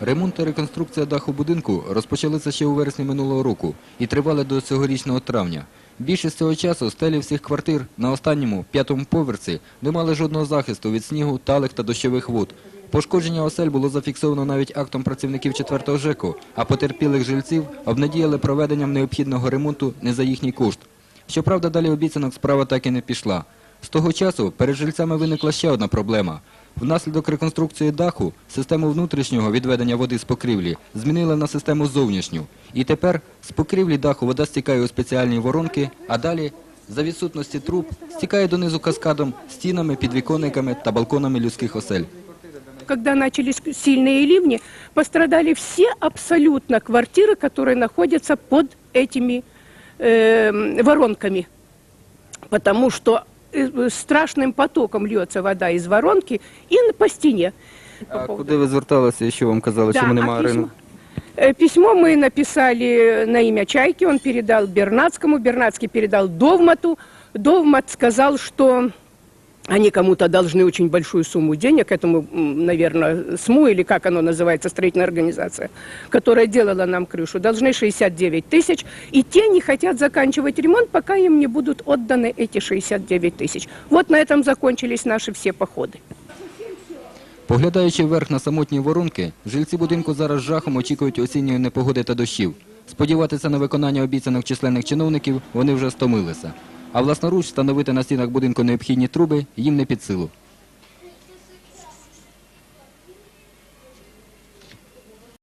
Ремонт та реконструкція даху будинку розпочалися ще у вересні минулого року і тривали до цьогорічного травня. Більшість цього часу стелі всіх квартир на останньому, п'ятому поверсі, не мали жодного захисту від снігу, талих та дощових вод. Пошкодження осель було зафіксовано навіть актом працівників 4-го ЖЕКу, а потерпілих жильців обнадіяли проведенням необхідного ремонту не за їхній кошт. Щоправда, далі обіцянок справа так і не пішла. З того часу перед жильцями виникла ще одна проблема. Внаслідок реконструкції даху систему внутрішнього відведення води з покрівлі змінили на систему зовнішню. І тепер з покрівлі даху вода стікає у спеціальні воронки, а далі, за відсутності труб, стікає донизу каскадом, стінами, підвіконниками та балконами людських осель. Когда начались сильные ливни, пострадали все абсолютно квартиры, которые находятся под этими э, воронками. Потому что э, страшным потоком льется вода из воронки и на- по стене. А куди ви зверталися і що вам казали, Да, чому а немає письмо? ринку? Э, Письмо мы написали на имя Чайки, он передал Бернацкому, Бернацкий передал Довмату. Довмат сказал, что они кому-то должны очень большую сумму денег, этому, м, наверное, СМУ, или как оно называется, строительная организация, которая делала нам крышу, должны 69 тысяч, и те не хотят заканчивать ремонт, пока им не будут отданы эти 69 тысяч. Вот на этом закончились наши все походы. Поглядаючи вверх на самотні воронки, жильці будинку зараз з жахом очікують осінньої непогоди та дощів. Сподіватися на виконання обіцянок численних чиновників вони вже стомилися. А власноруч встановити на стінах будинку необхідні труби їм не під силу.